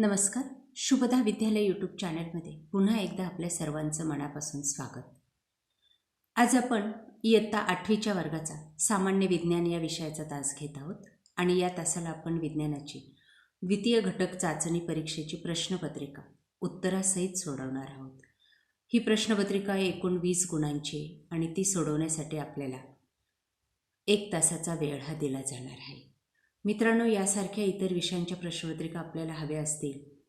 नमस्कार. शुभदा विद्यालय यूट्यूब चॅनलमध्ये पुन्हा एकदा आपल्या सर्वांचं मनापासून स्वागत. आज आपण इयत्ता आठवीच्या वर्गाचा सामान्य विज्ञान या विषयाचा तास घेत आहोत आणि या तासाला आपण विज्ञानाची द्वितीय घटक चाचणी परीक्षेची प्रश्नपत्रिका उत्तरासहित सोडवणार आहोत. ही प्रश्नपत्रिका एकूण वीस गुणांची आणि ती सोडवण्यासाठी आपल्याला एक तासाचा वेळ हा दिला जाणार आहे. मित्रांनो यासारख्या इतर विषयांच्या प्रश्नपत्रिका आपल्याला हव्या असतील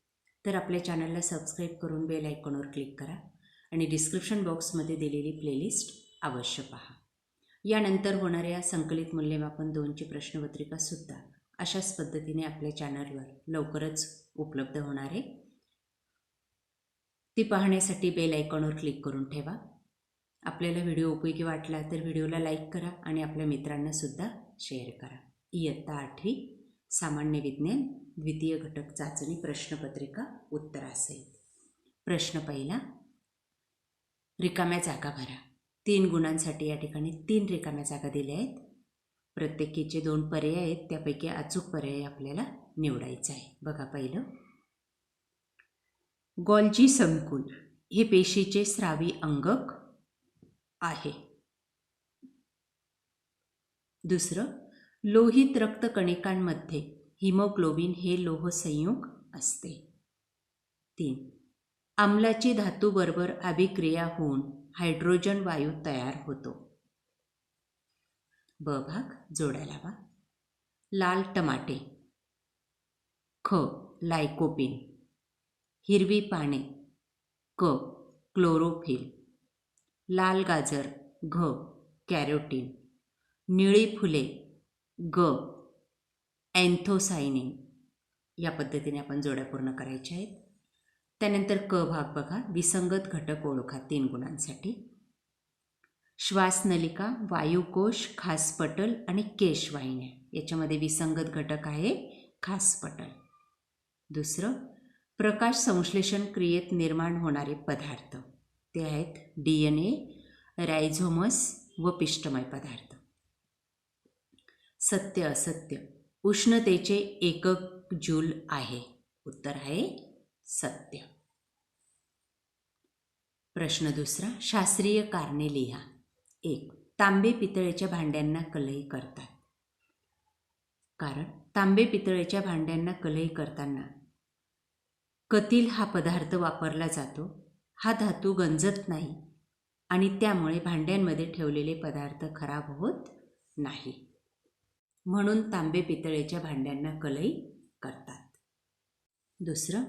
तर आपल्या चॅनलला सबस्क्राईब करून बेल आयकॉनवर क्लिक करा आणि डिस्क्रिप्शन बॉक्समध्ये दिलेली प्लेलिस्ट अवश्य पहा. यानंतर होणाऱ्या संकलित मूल्यमापन दोनची प्रश्नपत्रिकासुद्धा अशाच पद्धतीने आपल्या चॅनलवर लवकरच उपलब्ध होणार आहे. ती पाहण्यासाठी बेल आयकॉनवर क्लिक करून ठेवा. आपल्याला व्हिडिओ उपयोगी वाटला तर व्हिडिओला लाईक करा आणि आपल्या मित्रांनासुद्धा शेअर करा. इयत्ता आठवी सामान्य विज्ञान द्वितीय घटक चाचणी प्रश्नपत्रिका उत्तरासहित. प्रश्न पहिला रिकाम्या जागा भरा. तीन गुणांसाठी या ठिकाणी तीन रिकाम्या जागा दिल्या आहेत. प्रत्येकीचे दोन पर्याय आहेत त्यापैकी अचूक पर्याय आपल्याला निवडायचा आहे. बघा पहिलं. गॉल्जी संकुल हे पेशीचे स्रावी अंगक आहे. दुसरं लोहित रक्तकणिकांमध्ये हिमोग्लोबिन हे लोहसंयुग असते. तीन. आम्लाची धातूबरोबर अभिक्रिया होऊन हायड्रोजन वायू तयार होतो. ब भाग जोडायला लावा लाल टमाटे. ख. लायकोपिन. हिरवी पाने. क. क्लोरोफिल. लाल गाजर. घ. कॅरोटीन. निळी फुले. ग. अँथोसायनिन. या पद्धतीने आपण जोड्या पूर्ण करायच्या आहेत. त्यानंतर क भाग बघा. विसंगत घटक ओळखा तीन गुणांसाठी. श्वासनलिका वायुकोश खासपटल आणि केशवाहिन्या. याच्यामध्ये विसंगत घटक आहे खासपटल. दुसरं प्रकाश संश्लेषण क्रियेत निर्माण होणारे पदार्थ. ते आहेत डी एन ए रायझोमस व पिष्टमय पदार्थ. सत्य असत्य. उष्णतेचे एकक जूल आहे. उत्तर आहे सत्य. प्रश्न दुसरा शास्त्रीय कारणे लिहा. एक तांबे पितळेच्या भांड्यांना कलई करतात. कारण तांबे पितळेच्या भांड्यांना कलई करताना कतील हा पदार्थ वापरला जातो हा धातू गंजत नाही आणि त्यामुळे भांड्यांमध्ये ठेवलेले पदार्थ खराब होत नाही. म्हणून तांबे पितळेच्या भांड्यांना कलई करतात. दुसरं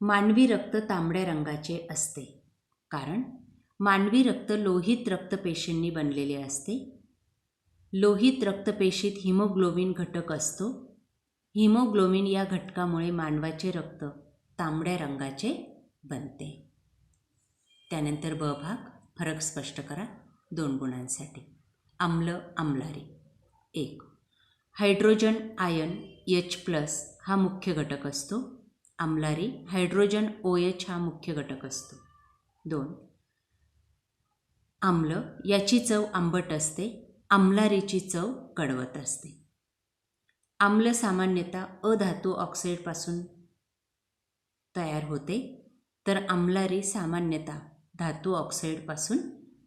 मानवी रक्त तांबड्या रंगाचे असते. कारण मानवी रक्त लोहित रक्तपेशींनी बनलेले असते. लोहित रक्तपेशीत हिमोग्लोबिन घटक असतो. हिमोग्लोबिन या घटकामुळे मानवाचे रक्त तांबड्या रंगाचे बनते. त्यानंतर ब भाग फरक स्पष्ट करा. दोन गुणांसाठी. आम्ल आम्लारी. एक. हायड्रोजन आयन एच प्लस हा मुख्य घटक असतो. आम्लारी हायड्रोजन ओ एच हा मुख्य घटक असतो. दोन. आम्ल याची चव आंबट असते आम्लारीची चव कडवत असते. आम्ल सामान्यतः अधातू ऑक्साईडपासून तयार होते तर आम्लारी सामान्यतः धातू ऑक्साईडपासून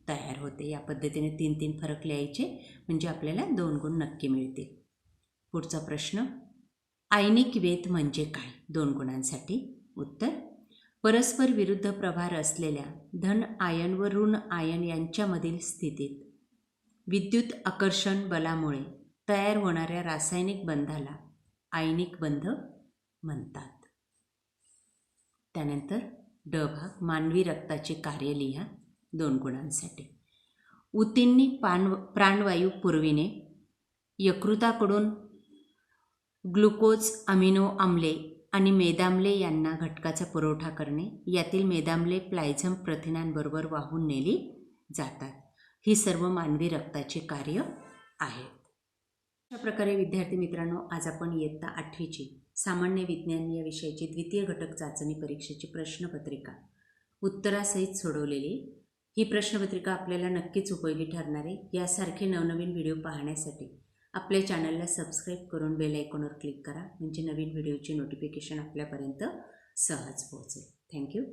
तयार होते. या पद्धतीने तीन तीन फरक लिहायचे म्हणजे आपल्याला दोन गुण नक्की मिळतील. पुढचा प्रश्न. आयनिक वेत म्हणजे काय? दोन गुणांसाठी. उत्तर परस्पर विरुद्ध प्रभार असलेल्या धन आयन व ऋण आयन यांच्यामधील स्थितीत. विद्युत आकर्षण बलामुळे तयार होणाऱ्या रासायनिक बंधाला आयनिक बंध म्हणतात. त्यानंतर ड भाग मानवी रक्ताचे कार्य लिहा. दोन गुणांसाठी. ऊतींनी पान प्राणवायू पुरविणे. यकृताकडून ग्लुकोज अमिनो आम्ले आणि मेदाम्ले यांना घटकाचा पुरवठा करणे यातील मेदाम्ले प्लायझम प्रथिनांबरोबर वाहून नेली जातात. ही सर्व मानवी रक्ताचे कार्य आहेत. अशा प्रकारे विद्यार्थी मित्रांनो आज आपण इयत्ता आठवीची सामान्य विज्ञान या विषयाची द्वितीय घटक चाचणी परीक्षेची प्रश्नपत्रिका उत्तरासहित सोडवलेली. ही प्रश्नपत्रिका आपल्याला नक्कीच उपयोगी ठरणार आहे. यासारखे नवनवीन व्हिडिओ पाहण्यासाठी आपल्या चॅनलला सबस्क्राईब करून बेल आयकॉनवर क्लिक करा म्हणजे नवीन व्हिडिओची नोटिफिकेशन आपल्यापर्यंत सहज पोहोचेल. थँक्यू